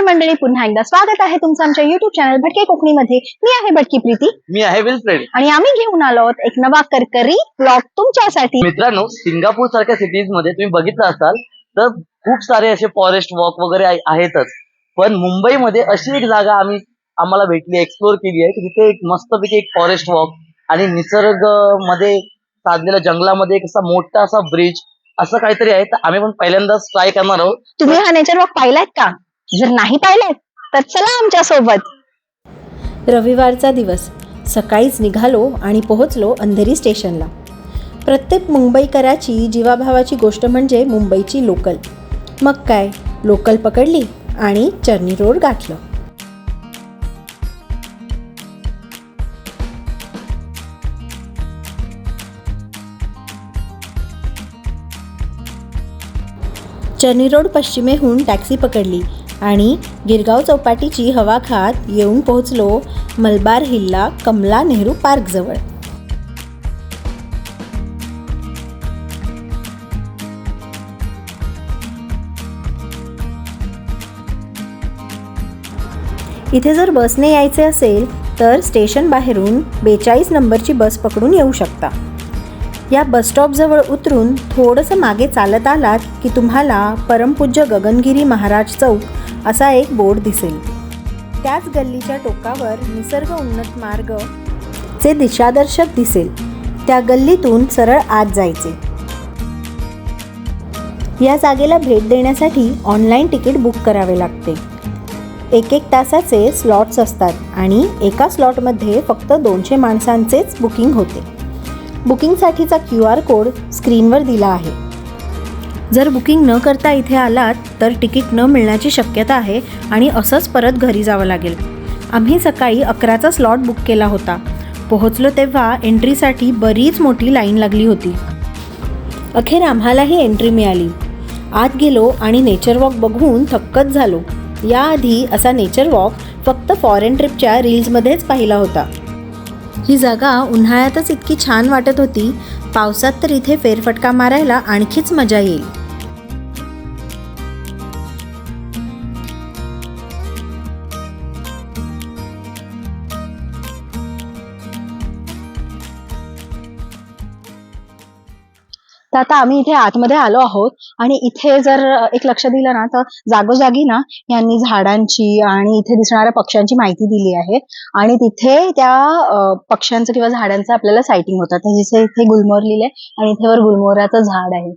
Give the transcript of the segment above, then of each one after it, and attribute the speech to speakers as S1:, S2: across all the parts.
S1: नमस्कार मंडळी पुन्हा एकदा स्वागत आहे तुमचं आमच्या युट्यूब चॅनल भटके कोकणीमध्ये. मी आहे भटकी प्रीती.
S2: मी आहे विल्फ्रेड.
S1: आणि आम्ही घेऊन आलो आहोत एक नवा करकरी ब्लॉग तुमच्यासाठी.
S2: मित्रांनो सिंगापूर सारख्या सिटीजमध्ये तुम्ही बघितलं असाल तर खूप सारे असे फॉरेस्ट वॉक वगैरे आहे- आहेतच. पण मुंबईमध्ये अशी एक जागा आम्ही आम्हाला भेटली एक्सप्लोर केली आहे की तिथे एक मस्तपैकी एक फॉरेस्ट वॉक आणि निसर्गमध्ये साधलेल्या जंगलामध्ये एक असा मोठा असा ब्रिज असं काहीतरी आहे. तर आम्ही पण पहिल्यांदाच ट्राय करणार आहोत.
S1: तुम्ही हा नेचर वॉक पाहिलात का? जर नाही पाहिलात तर चला आमच्यासोबत
S3: रविवारचा दिवस. सकाळीच निघालो आणि पोहोचलो अंधेरी स्टेशनला. प्रत्येक मुंबईकराची जीवाभावाची गोष्ट म्हणजे मुंबईची लोकल. मग काय? लोकल पकडली आणि चर्नी रोड गाठलं. चर्नी रोड पश्चिमेहून टॅक्सी पकडली. आणि गिरगाव चौपाटीची हवा खात येऊन पोहोचलो मलबार हिल्ला कमला नेहरू पार्कजवळ इथे जर बसने यायचे असेल तर स्टेशन बाहेरून बेचाळीस नंबरची बस पकडून येऊ शकता. या बसस्टॉपजवळ उतरून थोडंसं मागे चालत आलात की तुम्हाला परमपूज्य गगनगिरी महाराज चौक असा एक बोर्ड दिसेल. त्याच गल्लीच्या टोकावर निसर्ग उन्नत मार्ग चे दिशादर्शक दिसेल. त्या गल्लीतून सरळ आत जायचे. या जागेला भेट देण्यासाठी ऑनलाईन तिकीट बुक करावे लागते. एक एक तासाचे स्लॉट्स असतात आणि एका स्लॉटमध्ये फक्त दोनशे माणसांचेच बुकिंग होते. बुकिंगसाठीचा क्यू आर कोड स्क्रीनवर दिला आहे. जर बुकिंग न करता इथे आलात तर तिकीट न मिळण्याची शक्यता आहे आणि असंच परत घरी जावं लागेल. आम्ही सकाळी अकराचा स्लॉट बुक केला होता. पोहोचलो तेव्हा एंट्रीसाठी बरीच मोठी लाईन लागली होती. अखेर आम्हालाही एंट्री मिळाली. आत गेलो आणि नेचर वॉक बघून थक्कच झालो. याआधी असा नेचर वॉक फक्त फॉरेन ट्रिपच्या रील्समध्येच पाहिला होता. ही जागा उन्हाळ्यातच इतकी छान वाटत होती पावसात तर इथे फेरफटका मारायला आणखीच मजा येईल.
S1: आता आम्ही इथे आतमध्ये आलो आहोत. आणि इथे जर एक लक्ष दिलं ना तर जागोजागी ना यांनी झाडांची आणि इथे दिसणाऱ्या पक्ष्यांची माहिती दिली आहे. आणि तिथे त्या पक्ष्यांचं किंवा झाडांचं आपल्याला सायटिंग होतं. तर जिथे इथे गुलमोहर लिहिले आणि इथे वर गुलमोहराचं झाड आहे.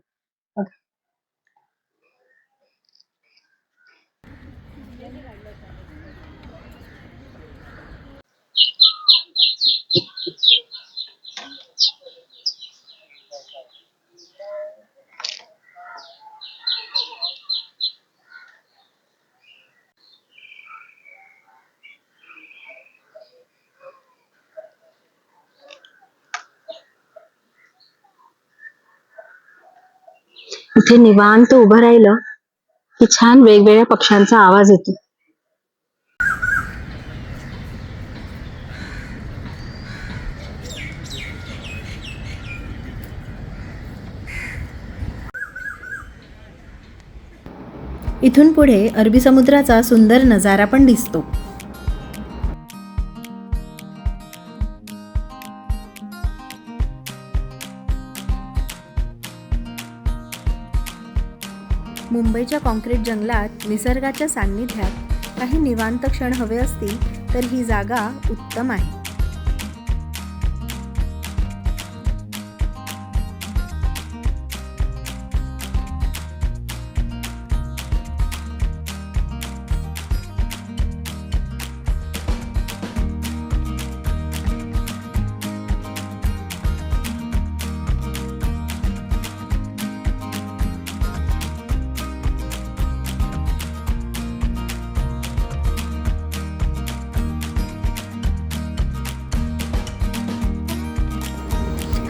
S1: इथे निवांत उभं राहिलं की छान वेगवेगळ्या पक्ष्यांचा आवाज येतो.
S3: इथून पुढे अरबी समुद्राचा सुंदर नजारा पण दिसतो. मुंबईच्या कॉन्क्रीट जंगलात निसर्गाच्या सान्निध्यात काही निवांत क्षण हवे असतील तर ही जागा उत्तम आहे.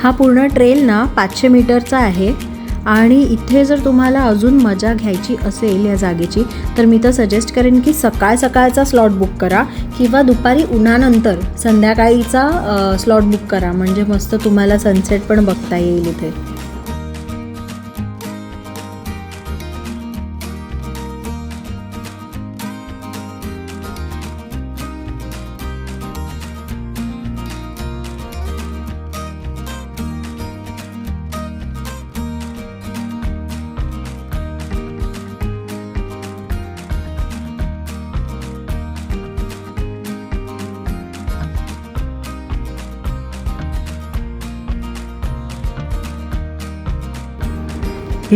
S3: हा पूर्ण ट्रेल ना पाचशे मीटरचा आहे. आणि इथे जर तुम्हाला अजून मजा घ्यायची असेल या जागेची तर मी तर सजेस्ट करेन की सकाळ सकाळचा स्लॉट बुक करा किंवा दुपारी उन्हानंतर संध्याकाळीचा स्लॉट बुक करा. म्हणजे मस्त तुम्हाला सनसेट पण बघता येईल इथे.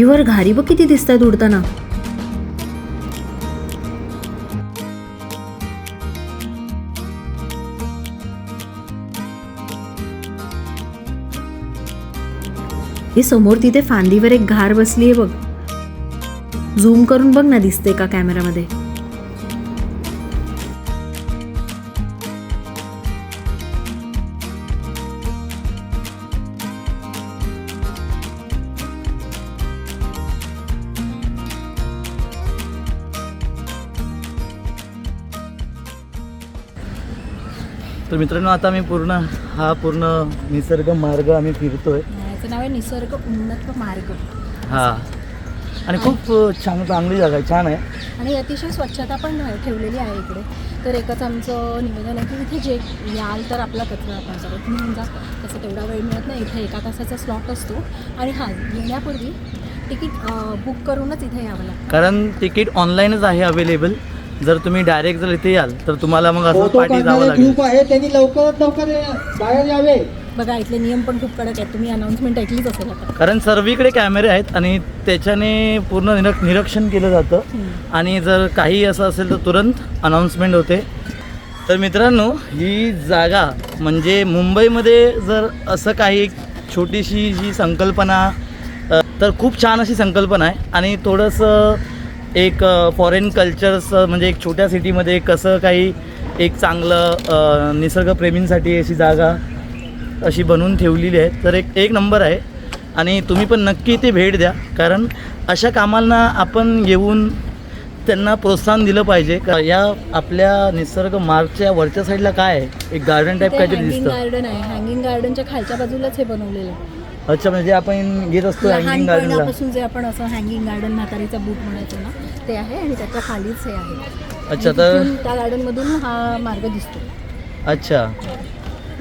S3: वर घारी बघ किती दिसतात उडताना. हे समोर तिथे फांदीवर एक घार बसली आहे बघ. झूम करून बघ ना दिसते का कॅमेरामध्ये
S2: तर मित्रांनो आता मी पूर्ण हा पूर्ण निसर्ग मार्ग आम्ही फिरतोय.
S3: याचं नाव आहे निसर्ग उन्नत मार्ग.
S2: हा. आणि खूप छान चांगली जागा आहे छान आहे.
S3: आणि अतिशय स्वच्छता पण ठेवलेली आहे इकडे. तर एकच आमचं निवेदन आहे की इथे जे याल तर आपला कचरा आपण सगळं तुम्ही म्हणजे तसं तेवढा वेळ मिळत नाही इथे एका तासाचा स्लॉट असतो. आणि हां येण्यापूर्वी तिकीट बुक करूनच इथे यावं लागतं.
S2: कारण तिकीट ऑनलाईनच आहे अवेलेबल जर तुम्ही डायरेक्ट जर इथे याल तर तुम्हाला मग असं
S4: फोटो
S2: पाठी जावं लागेल.
S4: ग्रुप आहे त्यांनी लवकरात लवकर बाहेर यावे.
S3: बघा इथले नियम पण खूप कडक आहेत. तुम्ही अनाऊन्समेंट ऐकलीच असेल आता.
S2: कारण सर्वीकडे कॅमेरे आहेत आणि त्याच्याने पूर्ण निरक निरीक्षण केलं जातं. आणि जर काही असं असेल तर तुरंत अनाऊन्समेंट होते. तर मित्रांनो ही जागा म्हणजे मुंबईमध्ये जर असं काही एक छोटीशी जी संकल्पना अ, तर खूप छान अशी संकल्पना आहे. आणि थोडंसं एक फॉरेन कल्चर्स म्हणजे एक छोट्या सिटीमध्ये कसं काही एक चांगलं निसर्गप्रेमींसाठी अशी जागा अशी बनवून ठेवलेली आहे. तर एक एक नंबर आहे. आणि तुम्ही पण नक्की इथे भेट द्या. कारण अशा कामांना आपण येऊन त्यांना प्रोत्साहन दिलं पाहिजे. का या आपल्या निसर्ग मार्गच्या वरच्या साईडला काय आहे? एक गार्डन टाईप काहीतरी दिसतं.
S3: गार्डन आहे. हँगिंग गार्डनच्या खालच्या बाजूलाच हे बनवलेलं आहे.
S2: अच्छा म्हणजे आपण घेत असतो हँगिंग गार्डनला
S3: लहानपणापासून जे आपण असं हँगिंग गार्डन म्हातारीचा बूट म्हणायचो ना ते आहे आणि त्याच्या खालीच हे आहे.
S2: अच्छा
S3: आणि
S2: तर
S3: तिथून त्या गार्डनमधून हा मार्ग दिसतो.
S2: अच्छा.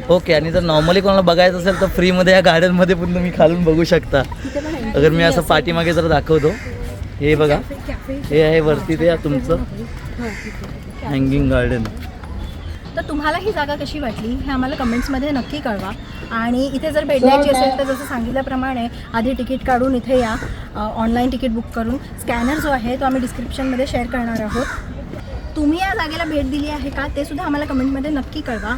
S2: ओके आणि जर नॉर्मली कोणाला बघायचं असेल तर फ्रीमध्ये या गार्डनमध्ये पण तुम्ही खालून बघू शकता.
S3: तिथे पण entry
S2: अगर मी असं. पाठीमागे जर दाखवतो. हे बघा.
S3: Cafe-
S2: हे आहे वरती ते तुमचं
S3: हो, तिथे.
S2: हँगिंग गार्डन
S3: तर तुम्हाला ही जागा कशी वाटली हे आम्हाला कमेंट्समध्ये नक्की कळवा. आणि इथे जर भेट द्यायची असेल तर जसं सांगितल्याप्रमाणे आधी तिकीट काढून इथे या ऑनलाईन तिकीट बुक करून. स्कॅनर जो आहे तो आम्ही डिस्क्रिप्शनमध्ये शेअर करणार आहोत. तुम्ही या जागेला भेट दिली आहे का? ते सुद्धा आम्हाला कमेंटमध्ये नक्की कळवा.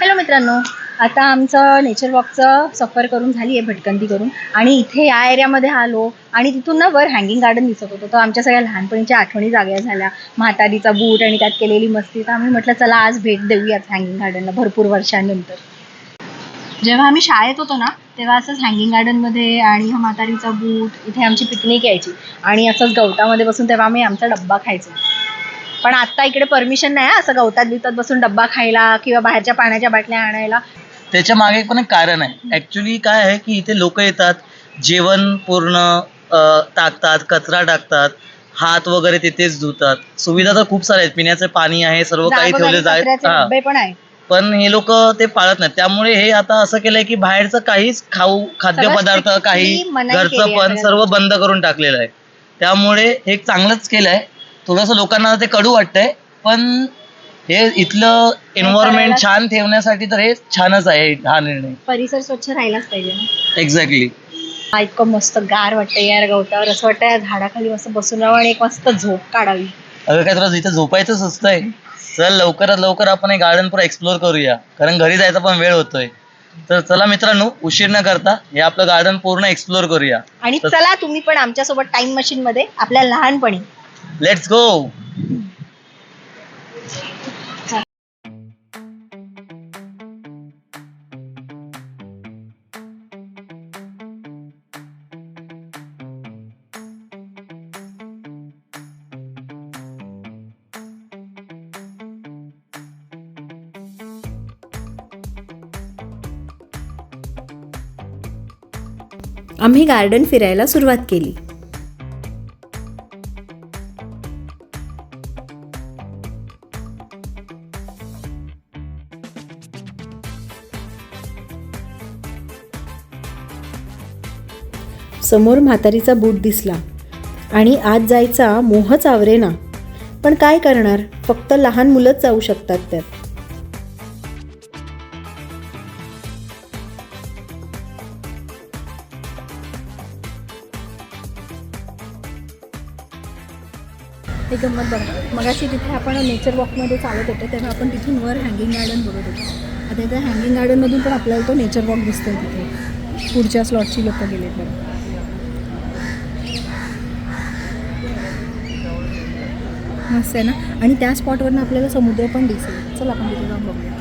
S1: हॅलो मित्रांनो आता आमचं नेचर वॉकचं सफर करून झाली आहे भटकंती करून. आणि इथे या एरियामध्ये आलो आणि तिथून ना वर हँगिंग गार्डन दिसत होतं. तर आमच्या सगळ्या लहानपणीच्या आठवणी जाग्या झाल्या. म्हातारीचा बूट आणि त्यात केलेली मस्ती. तर आम्ही म्हटलं चला आज भेट देऊयाच हँगिंग गार्डनला भरपूर वर्षांनंतर. जेव्हा आम्ही शाळेत होतो ना तेव्हा असंच हँगिंग गार्डनमध्ये आणि हा म्हातारीचा बूट इथे आमची पिकनिक यायची. आणि असंच गवतामध्ये बसून तेव्हा आम्ही आमचा डब्बा खायचो. पण आता इकडे परमिशन नाही असं गवतात बिवतात बसून डब्बा खायला किंवा बाहेरच्या पाण्याच्या बाटल्या आणायला.
S2: त्याच्यामागे पण एक कारण आहे. ऍक्च्युली काय आहे की इथे लोक येतात जेवण पूर्ण टाकतात कचरा टाकतात हात वगैरे तिथेच धुतात. सुविधा तर खूप साऱ्या आहेत. पिण्याचं पाणी आहे सर्व काही ठेवले.
S1: डबे पण आहे
S2: पण हे लोक ते पाळत नाहीत. त्यामुळे हे आता असं केलंय की बाहेरचं काहीच खाऊ खाद्यपदार्थ
S1: strictly
S2: काही
S1: मनाई
S2: घरचं पण सर्व बंद करून टाकलेलं आहे. त्यामुळे हे चांगलंच केलंय. थोडंसं लोकांना ते कडू वाटतंय पण हे इथलं एन्व्हायरमेंट छान ठेवण्यासाठी तर हे छानच आहे हा निर्णय.
S1: परिसर स्वच्छ राहिलाच पाहिजे ना.
S2: एक्झॅक्टली
S1: हा, इतकं मस्त गार वाटतं यार गवतावर. असं वाटतं या झाडाखाली मस्त बसून राहावं आणि एक मस्त झोप काढावी.
S2: अगं काय तुला इथं झोपायचं सुचतंय चल लवकरात लवकर आपण हे गार्डन पुरा एक्सप्लोर करूया. कारण घरी जायचा पण वेळ होतोय. तर चला मित्रांनो उशीर न करता हे आपलं गार्डन पूर्ण एक्सप्लोर करूया.
S1: आणि चला तुम्ही पण आमच्यासोबत टाइम मशीन मध्ये आपल्या लहानपणी.
S2: लेट्स गो
S3: आम्ही गार्डन फिरायला सुरुवात केली. समोर म्हातारीचा बूट दिसला. आणि आत जायचा मोहच आवरेना. पण काय करणार? फक्त लहान मुलंच जाऊ शकतात त्यात.
S1: गंमत बघा मगाशी तिथे आपण नेचर वॉकमध्ये चालत होतो तेव्हा आपण तिथून वर हँगिंग गार्डन बघत होतो. आता त्या हँगिंग गार्डनमधून पण आपल्याला तो नेचर वॉक दिसतो आहे तिथे. पुढच्या स्लॉटची लोक गेले तर. मस्त आहे ना? आणि त्या स्पॉटवरनं आपल्याला समुद्र पण दिसेल. चल आपण तिथे जाऊन बघूया.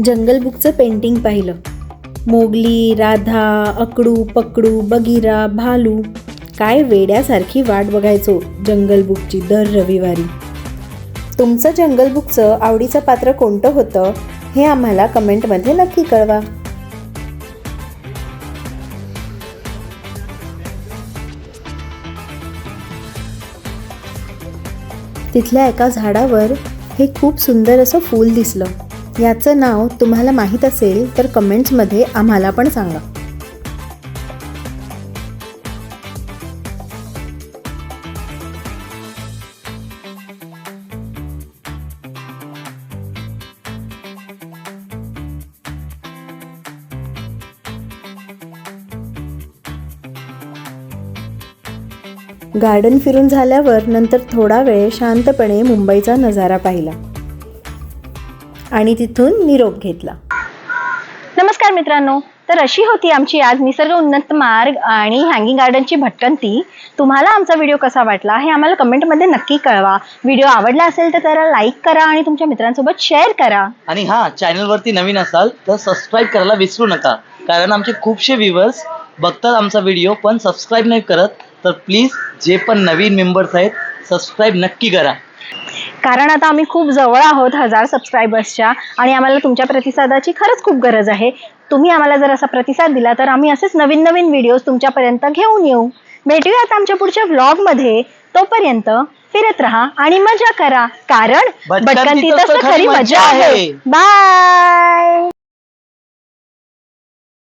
S3: जंगल बुकचं पेंटिंग पाहिलं. मोगली राधा अकडू पकडू बगीरा भालू. काय वेड्यासारखी वाट बघायचो जंगल बुकची दर रविवारी. तुमचं जंगल बुकचं आवडीचं पात्र कोणतं होतं हे आम्हाला कमेंटमध्ये नक्की कळवा. तिथल्या एका झाडावर हे खूप सुंदर असं फूल दिसलं. याचं नाव तुम्हाला माहीत असेल तर कमेंट्समध्ये आम्हाला पण सांगा. गार्डन फिरून झाल्यावर नंतर थोडा वेळ शांतपणे मुंबईचा नजारा पाहिला. आणि तिथून निरोप घेतला.
S1: नमस्कार मित्रांनो. तर अशी होती आमची आज निसर्ग उन्नत मार्ग आणि हँगिंग गार्डनची भटकंती. तुम्हाला आमचा व्हिडिओ कसा वाटला हे आम्हाला कमेंटमध्ये नक्की कळवा. व्हिडिओ आवडला असेल तर त्याला लाईक करा आणि तुमच्या मित्रांसोबत शेअर करा.
S2: आणि हा चॅनल वरती नवीन असाल तर सबस्क्राईब करायला विसरू नका. कारण आमचे खूपशे व्ह्युअर्स बघतात आमचा व्हिडिओ पण सबस्क्राईब नाही करत. तर प्लीज जे पण नवीन मेंबर्स आहेत सबस्क्राईब नक्की करा.
S1: कारण आता आम्ही खूप जवळ आहोत हजार सबस्क्रायबर्सच्या आणि आम्हाला तुमच्या प्रतिसादाची खरंच खूप गरज आहे. तुम्ही आम्हाला जर असा प्रतिसाद दिला तर आम्ही असेच नवीन नवीन व्हिडिओज तुमच्यापर्यंत घेऊन येऊ. भेटूयात आमच्या पुढच्या व्लॉगमध्ये तोपर्यंत फिरत राहा आणि मजा करा. कारण
S2: तर
S1: तर खरी मजा
S2: आहे.
S1: बाय